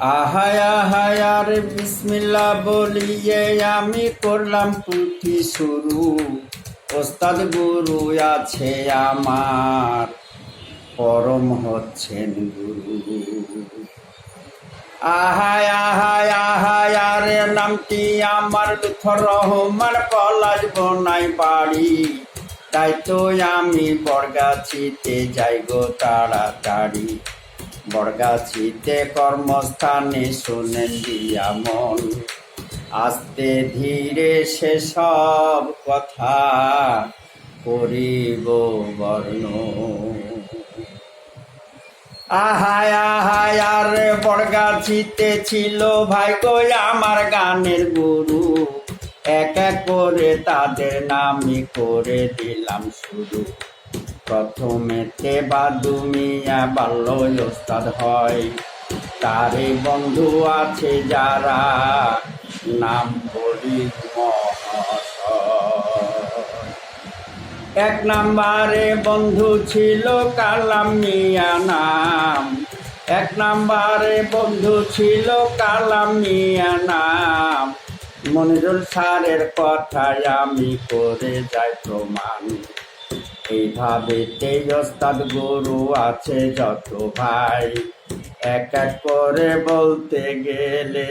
আহায় আরে বিসমিল্লা বলিয়ে আমি করলাম পুঁথি শুরু। ওস্তাদ গুরু আছে আমার, পরম হচ্ছেন গুরু। আহায় আহায় আহায়, আরে নামটি আমার লুথর রহমান পলাশ বনাই বাড়ি। তাই তো আমি বরগাছিতে যাই গো তাড়াতাড়ি। বরগাছিতে কর্মস্থানে শোনেন দিয়া মন আস্তে ধীরে সেসব কথা করিব বর্ণ। আহায় আহায়, আর বড়গাছিতে ছিল ভাই কই আমার গানের গুরু। এক এক করে তাদের নামই করে দিলাম শুরু। প্রথমেতে বাদু মিয়া বাল্য ওস্তাদ হয়। তারে বন্ধু আছে যারা, নাম বলি এক নাম্বারে বন্ধু ছিল কালাম মিয়া নাম। এক নাম্বারে বন্ধু ছিল কালাম মিয়া নাম। মনিরুল সারের কথায় আমি করে যাই প্রমাণ। এইভাবে ওস্তাদ গুরু আছে যত ভাই? এক এক করে বলতে গেলে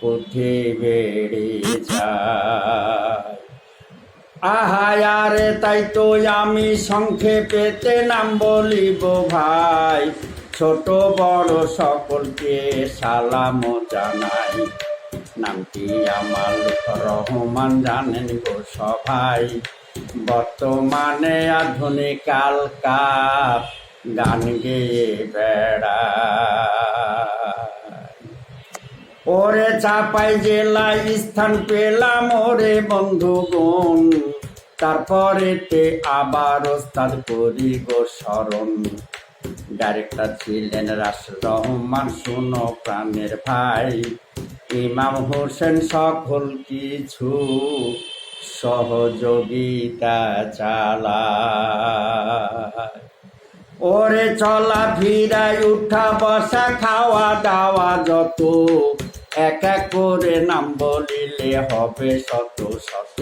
পুঁথি বেড়ে যায়। আহায়ারে তাই তো আমি সংক্ষেপেতে নাম বলিব ভাই। ছোট, বড় সকলকে সালাম জানাই। নামটি আমার রহমান জানেন গো সবাই বর্তমানে আধুনিক কালকার গান গেয়ে বেড়া ওরে চাপাই জেলায় স্থান পেলাম ওরে বন্ধুগণ। তারপরেতে আবার ওস্তাদ করি গো স্মরণ। ডাইরেক্টর ছিলেন রাষ্ট্র রহমান, শুনো প্রাণের ভাই। ইমাম হোসেন সকল কিছু সহযোগিতা চালায়। ওরে চলা ফিরাই উঠা বসা খাওয়া দাওয়া যত, এক এক করে নাম বলিলে হবে শত শত।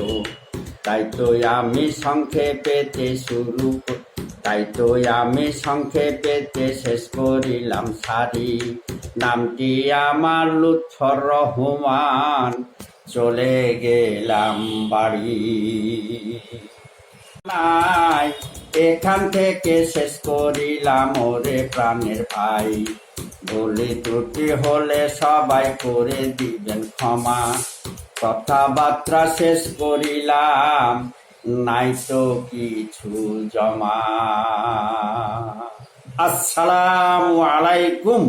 তাই তো আমি সংক্ষেপেতে শুরু তাই তো আমি সংক্ষেপেতে শেষ করিলাম সারি। নামটি আমার লুৎফর রহমান চলে গেলাম বাড়ি। নাই, এখান থেকে শেষ করিলাম ওরে প্রাণের ভাই। বলি ত্রুটি হলে সবাই করে দিবেন ক্ষমা। কথাবার্তা শেষ করিলাম নাই তো কিছু জমা। আসসালামু আলাইকুম।